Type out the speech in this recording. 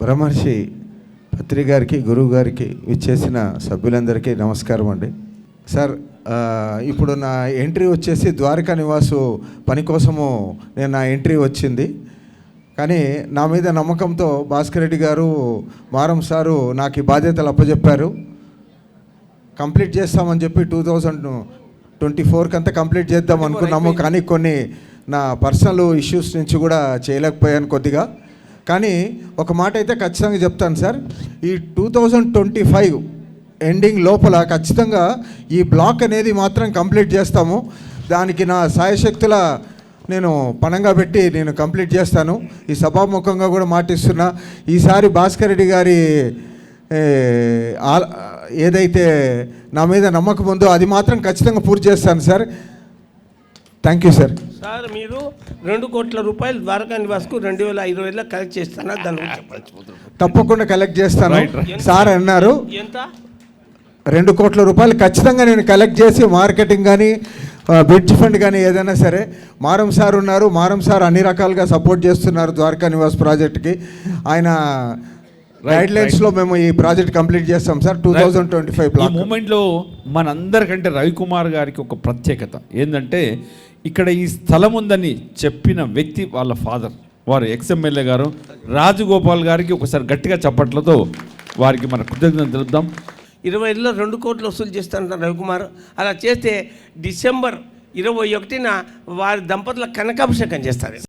బ్రహ్మర్షి పత్రి గారికి గురువు గారికి ఇచ్చేసిన సభ్యులందరికీ నమస్కారం అండి. సార్ ఇప్పుడు నా ఎంట్రీ వచ్చేసి ద్వారకా నివాసు పని కోసము నేను నా ఎంట్రీ వచ్చింది. కానీ నా మీద నమ్మకంతో భాస్కర్ రెడ్డి గారు మారం సారు నాకు ఈ బాధ్యతలు అప్పచెప్పారు కంప్లీట్ చేస్తామని చెప్పి టూ థౌజండ్ ట్వంటీ ఫోర్కి అంతా కంప్లీట్ చేద్దాం అనుకున్నాము. కానీ కొన్ని నా పర్సనల్ ఇష్యూస్ నుంచి కూడా చేయలేకపోయాను కొద్దిగా. కానీ ఒక మాట అయితే ఖచ్చితంగా చెప్తాను సార్. ఈ two thousand twenty five ending లోపల ఖచ్చితంగా ఈ బ్లాక్ అనేది మాత్రం కంప్లీట్ చేస్తాము. దానికి నా సాయశక్తుల నేను పణంగా పెట్టి నేను కంప్లీట్ చేస్తాను. ఈ సభాముఖంగా కూడా మాటిస్తున్నా. ఈసారి భాస్కర్ రెడ్డి గారి ఏదైతే నా మీద నమ్మకం ఉందో అది మాత్రం ఖచ్చితంగా పూర్తి చేస్తాను sir. Thank you sir sir మీరు రెండు కోట్ల రూపాయలు ద్వారకా నివాస్కు రెండు వేల ఇరవైలో కలెక్ట్ చేస్తారా దాని తప్పకుండా కలెక్ట్ చేస్తాను. సార్ అన్నారు. ఎంత? రెండు కోట్ల రూపాయలు ఖచ్చితంగా నేను కలెక్ట్ చేసి మార్కెటింగ్ కానీ బ్రిడ్జ్ ఫండ్ కానీ ఏదైనా సరే మారం సార్ ఉన్నారు. మారం సార్ అన్ని రకాలుగా సపోర్ట్ చేస్తున్నారు ద్వారకా నివాస్ ప్రాజెక్ట్కి. ఆయన గైడ్ లైన్స్లో మేము ఈ ప్రాజెక్ట్ కంప్లీట్ చేస్తాం sir two thousand twenty five ఈ మూమెంట్లో మనందరికంటే రవికుమార్ గారికి ఒక ప్రత్యేకత. ఏంటంటే ఇక్కడ ఈ స్థలం ఉందని చెప్పిన వ్యక్తి వాళ్ళ ఫాదర్ వారు ఎక్స్ఎమ్మెల్యే గారు. రాజగోపాల్ గారికి ఒకసారి గట్టిగా చప్పట్లతో వారికి మన కృతజ్ఞతలు తెలుపుదాం. ఇరవై ఐదులో రెండు కోట్లు వసూలు చేస్తానంటారు రవికుమార్. అలా చేస్తే డిసెంబర్ ఇరవై ఒకటిన వారి దంపతుల కనకాభిషేకం చేస్తారు.